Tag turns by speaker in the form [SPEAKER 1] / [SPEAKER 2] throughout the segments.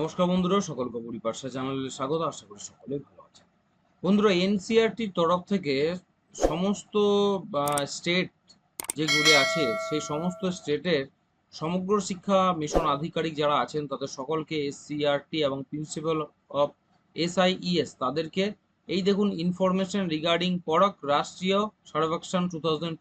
[SPEAKER 1] নমস্কার বন্ধুরা সকল সকলকে পরিপার্শ্বা চ্যানেলে স্বাগত, আশা করি সকলেই ভালো আছে বন্ধুরা এনসিআরটির তরফ থেকে সমস্ত স্টেট যেগুলি আছে, সেই সমস্ত স্টেটের সমগ্র শিক্ষা মিশন আধিকারিক যারা আছেন, তাদের সকলকে এসসিআরটি এবং প্রিন্সিপাল অফ এসআইইএস তাদেরকে এই দেখুন information regarding পরক Rashtriya Sarvekshan two thousand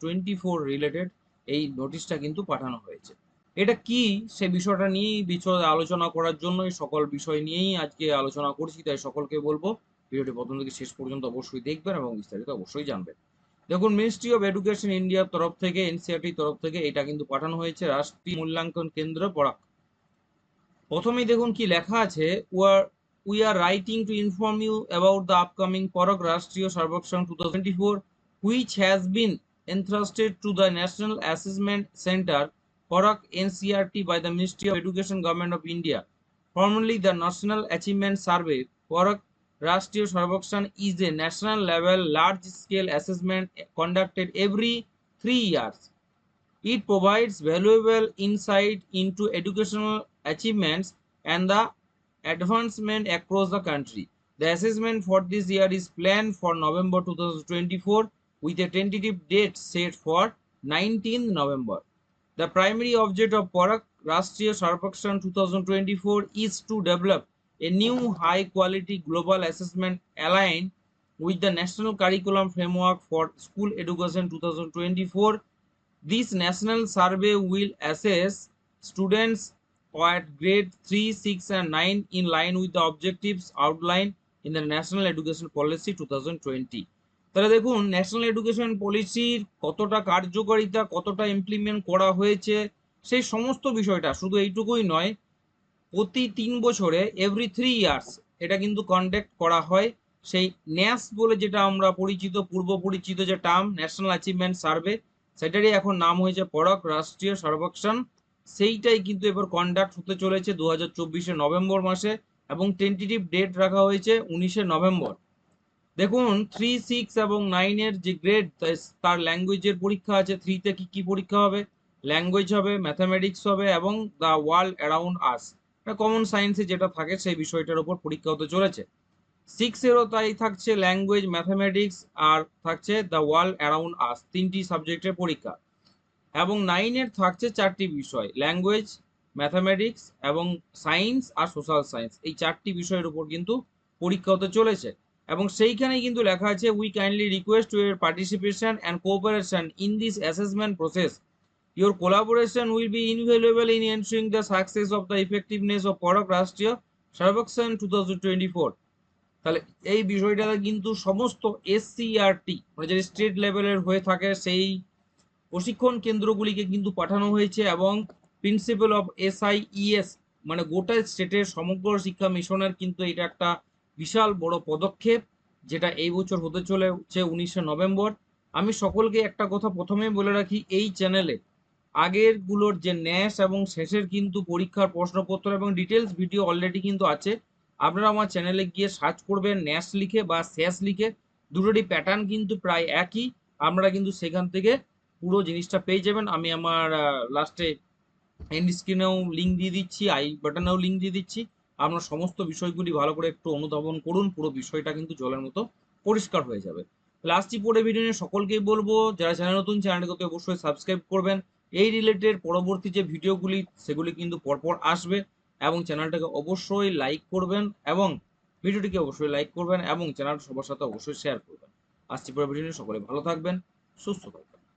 [SPEAKER 1] related এই নোটিশটা কিন্তু পাঠানো হয়েছে। এটা কি? সে বিষয়টা নিয়েই বিষয়ে আলোচনা করার জন্যই সকল বিষয় নিয়েই আজকে আলোচনা করছি, তাই সকলকে বলব, ভিডিওটি প্রথম থেকে শেষ পর্যন্ত অবশ্যই দেখবেন এবং বিস্তারিত অবশ্যই জানবেন। দেখুন মিনিস্ট্রি অফ এডুকেশন ইন্ডিয়ার তরফ থেকে এনসিআরটির তরফ থেকে এটা কিন্তু পাঠানো হয়েছে, রাষ্ট্রীয় মূল্যাঙ্কন কেন্দ্র পড়াক প্রথমেই দেখুন কি লেখা আছে where we are writing to inform you about the upcoming Parakh Rashtriya Sarvekshan two thousand four which has been entrusted to the national assessment Center Porak NCRT by the Ministry of Education Government of India. Formerly the National Achievement Survey, Porak Rashtriya Sarvakshan is a national level large scale assessment conducted every three years. It provides valuable insight into educational achievements and the advancement across the country. The assessment for this year is planned for November 2024 with a tentative date set for 19th November. The primary object of Parak Rashtriya Sarvakshan 2024 is to develop a new high quality global assessment aligned with the National Curriculum Framework for School Education 2024. This national survey will assess students at grade 3, 6 and 9 in line with the objectives outlined in the National Education Policy 2020. তাহলে দেখুন national education পলিসির কতটা কার্যকারিতা, কতটা implement করা হয়েছে, সেই সমস্ত বিষয়টা শুধু এইটুকুই নয়, প্রতি তিন বছরে এভরি থ্রি ইয়ার্স এটা কিন্তু কন্ডাক্ট করা হয়। সেই ন্যাস বলে যেটা আমরা পরিচিত, পূর্ব পরিচিত যে টার্ম ন্যাশনাল অ্যাচিভমেন্ট সার্ভে সেটারই এখন নাম হয়েছে পরক রাষ্ট্রীয় সর্বেক্ষণ। সেইটাই কিন্তু এবার কন্ডাক্ট হতে চলেছে দু হাজার নভেম্বর মাসে এবং টেন্টেটিভ ডেট রাখা হয়েছে উনিশে নভেম্বর। দেখুন থ্রি সিক্স এবং নাইনের যে গ্রেড তার ল্যাঙ্গুয়েজের পরীক্ষা আছে। থ্রিতে কি কি পরীক্ষা হবে? ল্যাঙ্গুয়েজ হবে ম্যাথামেটিক্স হবে এবং the world around us common সায়েন্সে যেটা থাকে, সেই বিষয়টার উপর পরীক্ষা হতে চলেছে। সিক্সেরও তাই থাকছে ল্যাঙ্গুয়েজ ম্যাথামেটিক্স আর থাকছে দ্য ওয়ার্ল্ড অ্যারাউন্ড আস তিনটি সাবজেক্টের পরীক্ষা। এবং নাইনের থাকছে চারটি বিষয় ল্যাঙ্গুয়েজ ম্যাথামেটিক্স এবং সায়েন্স আর সোশ্যাল সায়েন্স এই চারটি বিষয়ের উপর কিন্তু পরীক্ষা হতে চলেছে। এবং সেইখানেই কিন্তু লেখা আছে we kindly request to your participation and cooperation in this assessment process your collaboration will be invaluable in ensuing the success of the effectiveness of Parakh Rashtriya Sarvekshan two thousand twenty four তাহলে এই বিষয়টা কিন্তু সমস্ত SCRT মানে যে state লেভেলের হয়ে থাকে, সেই প্রশিক্ষণ কেন্দ্রগুলিকে কিন্তু পাঠানো হয়েছে এবং প্রিন্সিপাল অফ এসআইইএস মানে গোটা স্টেটের সমগ্র শিক্ষা মিশনের কিন্তু এটা একটা বিশাল বড় পদক্ষেপ যেটা এই বছর হতে চলেছে উনিশে নভেম্বর। আমি সকলকে একটা কথা প্রথমেই বলে রাখি, এই চ্যানেলে আগেরগুলোর যে ন্যাস এবং শেষের কিন্তু পরীক্ষার প্রশ্নপত্র এবং ডিটেলস ভিডিও অলরেডি কিন্তু আছে। আপনারা আমার চ্যানেলে গিয়ে সার্চ করবেন, ন্যাস লিখে বা শেষ লিখে দুটোরই প্যাটার্ন কিন্তু প্রায় একই। আমরা কিন্তু সেখান থেকে পুরো জিনিসটা পেয়ে যাবেন। আমি আমার লাস্টে এন্ড স্ক্রিনেও লিঙ্ক দিয়ে দিচ্ছি আই বাটনেও লিঙ্ক দিয়ে দিচ্ছি। আপনার সমস্ত বিষয়গুলি ভালো করে একটু অনুধাবন করুন, পুরো বিষয়টা কিন্তু জলের মতো পরিষ্কার হয়ে যাবে। লাস্টটি পরে ভিডিও নিয়ে, সকলকেই বলব, যারা চ্যানেল নতুন চ্যানেলটিকে অবশ্যই সাবস্ক্রাইব করবেন। এই রিলেটেড পরবর্তী যে ভিডিওগুলি সেগুলি কিন্তু পরপর আসবে এবং চ্যানেলটাকে অবশ্যই লাইক করবেন এবং ভিডিওটিকে অবশ্যই লাইক করবেন এবং চ্যানেলটা সবার সাথে অবশ্যই শেয়ার করবেন। আসছি পরে ভিডিও নিয়ে, সকলে ভালো থাকবেন, সুস্থ থাকবেন।